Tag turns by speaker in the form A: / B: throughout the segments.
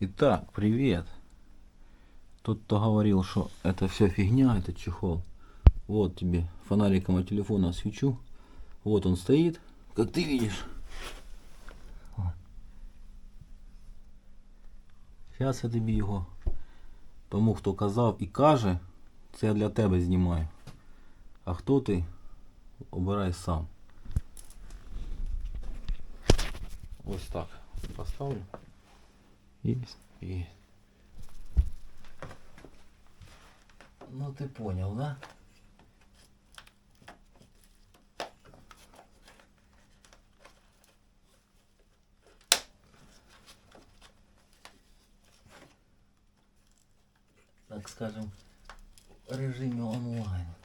A: Итак, привет. Тот, кто говорил, что это все фигня, этот чехол. Вот тебе фонариком от телефона свечу. Вот он стоит, как ты видишь. Зараз я тобі його. Тому хто казав і каже, це я для тебе знімаю. А хто ти? Обирай сам. Ось так. Поставлю.
B: Есть.
A: И... Ну ты понял, да? Так скажем, в режиме онлайн.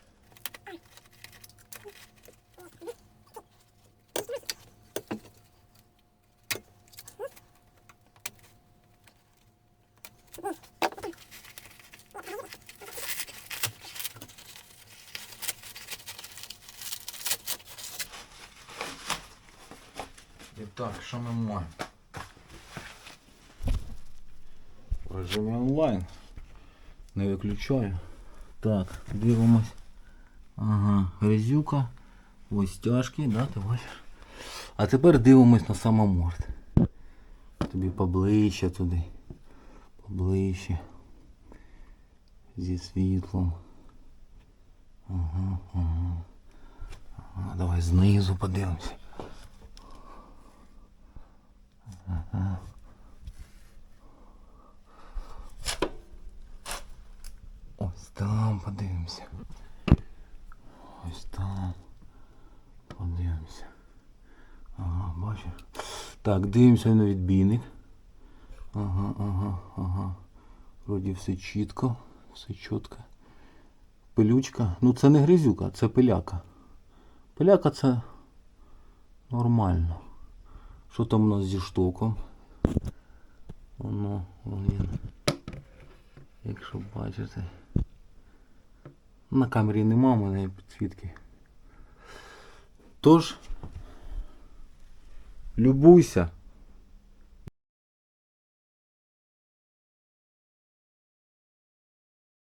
A: І так, що ми маємо? В режимі онлайн. Не виключаю. Так, дивимось. Ага, грязюка. Ось тяжкі, да, ти бачиш? А тепер дивимось на самоморд. Тобі поближче туди. Поближче. Зі світлом. Ага, ага. ага давай знизу подивимося. Ось там подивимося. Ось там. Подивимося. Ага, бачиш? Так, дивимося на відбійник. Ага, ага, ага. Вроді все чітко, все чітко. Пилючка. Ну це не гризюка, це пиляка. Пиляка це нормально. Що там у нас зі штоком? Воно, вон він. Якщо бачите. На камері нема в мене підсвітки. Тож, любуйся.